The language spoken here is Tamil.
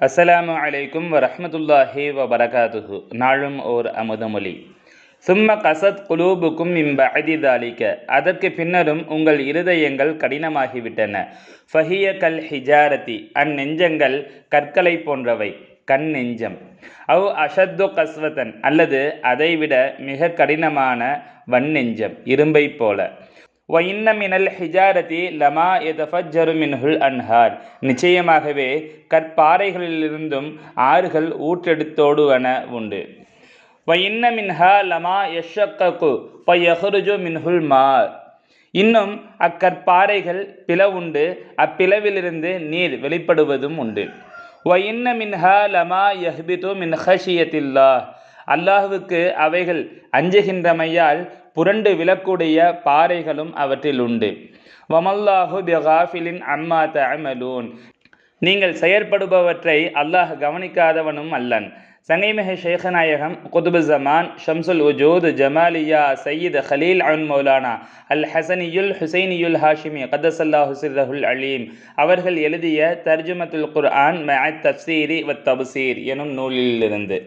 அஸ்ஸலாமு அலைக்கும் வரஹ்மத்துல்லாஹி வபரகாத்துஹு. நாளும் ஓர் அமுதமொழி சும்ம கசத் குலூபுக்கும் இம்ப அதிதாலிக்க அதற்கு பின்னரும் உங்கள் இருதயங்கள் கடினமாகிவிட்டன. ஃபஹிய கல் ஹிஜாரதி அந்நெஞ்சங்கள் கற்களை போன்றவை. கண் நெஞ்சம். அவ் அஷத்து கஸ்வதன். அல்லது அதைவிட மிக கடினமான வன்னெஞ்சம் இரும்பை போல. வ மினல் ஹிஜாரதி லமா எதஃபஜ்ஜரு மின்ஹுல் அன்ஹார் நிச்சயமாகவே கற்பாறைகளிலிருந்தும் ஆறுகள் ஊற்றெடுத்தோடுவன உண்டு. வ மின்ஹா லமா யஷக்ககு ஃப மின்ஹுல் மா இன்னும் அக்கற்பாறைகள் பிளவுண்டு அப்பிளவிலிருந்து நீர் வெளிப்படுவதும் உண்டு. வ மின்ஹா லமா யஹ்பிது மின் ஹஷியத்தில்லா அல்லாஹுவுக்கு அவைகள் அஞ்சுகின்றமையால் புரண்டு விழக்கூடிய பாறைகளும் அவற்றில் உண்டு. வமல்லாஹு பிகாஃபிலின் அம்மா தஅமலூன். நீங்கள் செயற்படுபவற்றை அல்லாஹ் கவனிக்காதவனும் அல்லன். சங்கைமிக ஷேகநாயகம் குதுபு ஜமான் ஷம்சுல் உஜூத் ஜமாலியா சயீத் ஹலீல் அன் மௌலானா அல் ஹசனியுல் ஹுசைனியுல் ஹாஷிமி கதசல்லா ஹுசிரஹுல் அலீம் அவர்கள் எழுதிய தர்ஜுமத்துல் குர்ஆன் மஅத் தப்சீரி வத் தபுசீர் எனும் நூலிலிருந்து.